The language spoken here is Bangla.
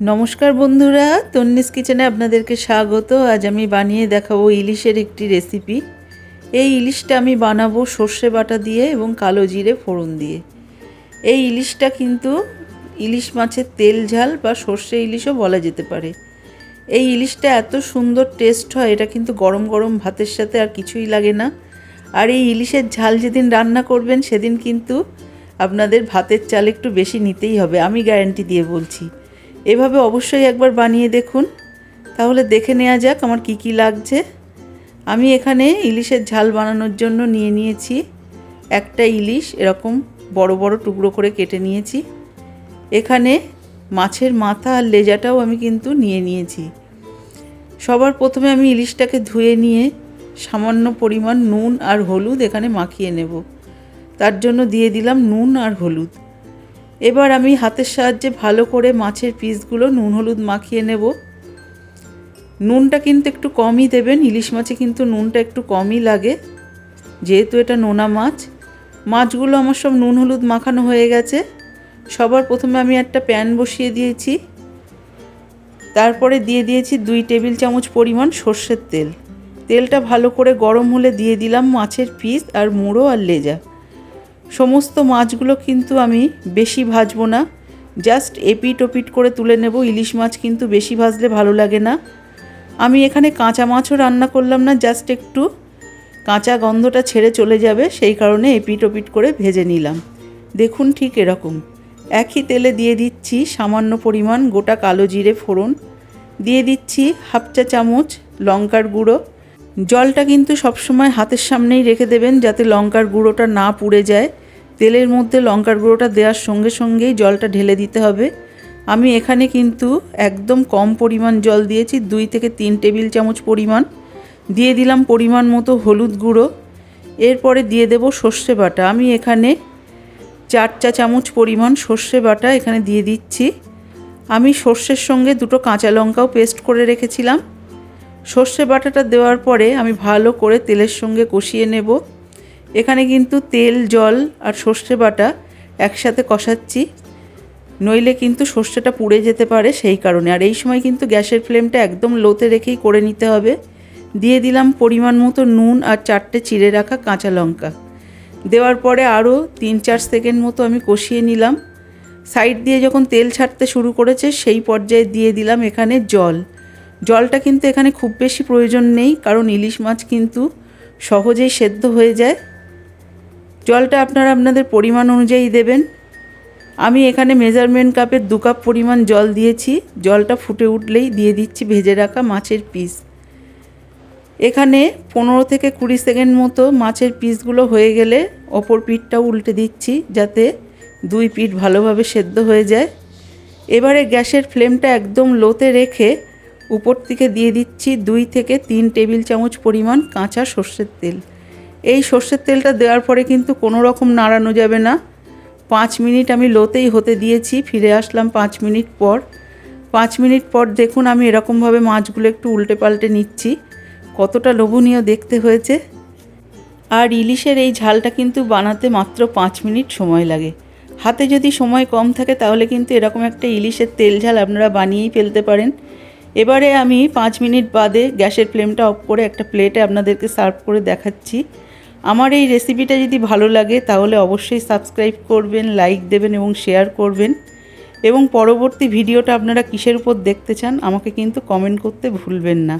নমস্কার বন্ধুরা, তন্নিস কিচেনে আপনাদেরকে স্বাগত। আজ আমি বানিয়ে দেখাবো ইলিশের একটি রেসিপি। এই ইলিশটা আমি বানাবো সর্ষে বাটা দিয়ে এবং কালো জিরে ফোড়ন দিয়ে। এই ইলিশটা কিন্তু ইলিশ মাছের তেল ঝাল বা সর্ষে ইলিশও বলা যেতে পারে। এই ইলিশটা এত সুন্দর টেস্ট হয়, এটা কিন্তু গরম গরম ভাতের সাথে আর কিছুই লাগে না। আর এই ইলিশের ঝাল যেদিন রান্না করবেন, সেদিন কিন্তু আপনাদের ভাতের চাল একটু বেশি নিতেই হবে, আমি গ্যারান্টি দিয়ে বলছি। এভাবে অবশ্যই একবার বানিয়ে দেখুন। তাহলে দেখে নেওয়া যাক আমার কি কি লাগছে। আমি এখানে ইলিশের ঝাল বানানোর জন্য নিয়ে নিয়েছি। একটা ইলিশ, এরকম বড় বড় টুকরো করে কেটে নিয়েছি। এখানে মাছের মাথা আর লেজাটাও আমি কিন্তু নিয়ে নিয়েছি। সবার প্রথমে আমি ইলিশটাকে ধুয়ে নিয়ে সামান্য পরিমাণ নুন আর হলুদ এখানে মাখিয়ে নেব। তার জন্য দিয়ে দিলাম নুন আর হলুদ। এবার আমি হাতের সাহায্যে ভালো করে মাছের পিসগুলো নুন, হলুদ মাখিয়ে নেব। নুনটা কিন্তু একটু কমই দেবেন, ইলিশ মাছে কিন্তু নুনটা একটু কমই লাগে। যেহেতু এটা নোনা মাছ, মাছগুলো আমার সব নুন, হলুদ মাখানো হয়ে গেছে। সবার প্রথমে আমি একটা প্যান বসিয়ে দিয়েছি। তারপরে দিয়ে দিয়েছি দুই টেবিল চামচ পরিমাণ সর্ষের তেল। তেলটা ভালো করে গরম হলে দিয়ে দিলাম মাছের পিস আর মুড়ো আর লেজা। সমস্ত মাছগুলো কিন্তু আমি বেশি ভাজবো না। জাস্ট এপিট ওপিট করে তুলে নেব। ইলিশ মাছ কিন্তু বেশি ভাজলে ভালো লাগে না। আমি এখানে কাঁচা মাছও রান্না করলাম না, জাস্ট একটু কাঁচা গন্ধটা ছেড়ে চলে যাবে, সেই কারণে এপিট ওপিট করে ভেজে নিলাম। দেখুন ঠিক এরকম। একই তেলে দিয়ে দিচ্ছি সামান্য পরিমাণ গোটা কালো জিরে ফোড়ন। দিয়ে দিচ্ছি হাফ চা চামচ লঙ্কার গুঁড়ো। জলটা কিন্তু সবসময় হাতের সামনেই রেখে দেবেন যাতে লঙ্কার গুঁড়োটা না পুড়ে যায়। তেলের মধ্যে লঙ্কার গুঁড়োটা দেওয়ার সঙ্গে সঙ্গেই জলটা ঢেলে দিতে হবে। আমি এখানে কিন্তু একদম কম পরিমাণ জল দিয়েছি, দুই থেকে তিন টেবিল চামচ পরিমাণ। দিয়ে দিলাম পরিমাণ মতো হলুদ গুঁড়ো। এরপরে দিয়ে দেব সর্ষে বাটা। আমি এখানে চার চা চামচ পরিমাণ সর্ষে বাটা এখানে দিয়ে দিচ্ছি। আমি সর্ষের সঙ্গে দুটো কাঁচা লঙ্কাও পেস্ট করে রেখেছিলাম। সর্ষে বাটাটা দেওয়ার পরে আমি ভালো করে তেলের সঙ্গে কষিয়ে নেব। এখানে কিন্তু তেল, জল আর সর্ষে বাটা একসাথে কষাচ্ছি। নইলে কিন্তু সর্ষেটা পুড়ে যেতে পারে সেই কারণে। আর এই সময় কিন্তু গ্যাসের ফ্লেমটা একদম লোতে রেখেই করে নিতে হবে। দিয়ে দিলাম পরিমাণ মতো নুন আর চারটে চিড়ে রাখা কাঁচা লঙ্কা। দেওয়ার পরে আরও তিন চার সেকেন্ড মতো আমি কষিয়ে নিলাম। সাইড দিয়ে যখন তেল ছাড়তে শুরু করেছে সেই পর্যায়ে দিয়ে দিলাম এখানে জল। জলটা কিন্তু এখানে খুব বেশি প্রয়োজন নেই, কারণ ইলিশ মাছ কিন্তু সহজেই সেদ্ধ হয়ে যায়। জলটা আপনারা আপনাদের পরিমাণ অনুযায়ী দেবেন। আমি এখানে মেজারমেন্ট কাপের দু কাপ পরিমাণ জল দিয়েছি। জলটা ফুটে উঠলেই দিয়ে দিচ্ছি ভেজে রাখা মাছের পিস এখানে পনেরো থেকে কুড়ি সেকেন্ড মতো মাছের পিসগুলো হয়ে গেলে অপর পিঠটাও উল্টে দিচ্ছি যাতে দুই পিঠ ভালোভাবে সেদ্ধ হয়ে যায়। এবারে গ্যাসের ফ্লেমটা একদম লোতে রেখে উপর থেকে দিয়ে দিচ্ছি দুই থেকে তিন টেবিল চামচ পরিমাণ কাঁচা সর্ষের তেল। এই সর্ষের তেলটা দেওয়ার পরে কিন্তু কোনো রকম নাড়ানো যাবে না। পাঁচ মিনিট আমি লোতেই হতে দিয়েছি, ফিরে আসলাম পাঁচ মিনিট পর। পাঁচ মিনিট পর দেখুন আমি এরকমভাবে মাছগুলো একটু উল্টে পাল্টে নিচ্ছি। কতটা লোভনীয় দেখতে হয়েছে। আর ইলিশের এই ঝালটা কিন্তু বানাতে মাত্র পাঁচ মিনিট সময় লাগে। হাতে যদি সময় কম থাকে তাহলে কিন্তু এরকম একটা ইলিশের তেল ঝাল আপনারা বানিয়েই ফেলতে পারেন। এবারে আমি পাঁচ মিনিট বাদে গ্যাসের ফ্লেমটা অফ করে একটা প্লেটে আপনাদেরকে সার্ভ করে দেখাচ্ছি। আমার এই রেসিপিটা যদি ভালো লাগে তাহলে অবশ্যই সাবস্ক্রাইব করবেন, লাইক দেবেন এবং শেয়ার করবেন। এবং পরবর্তী ভিডিওটা আপনারা কিসের উপর দেখতে চান আমাকে কিন্তু কমেন্ট করতে ভুলবেন না।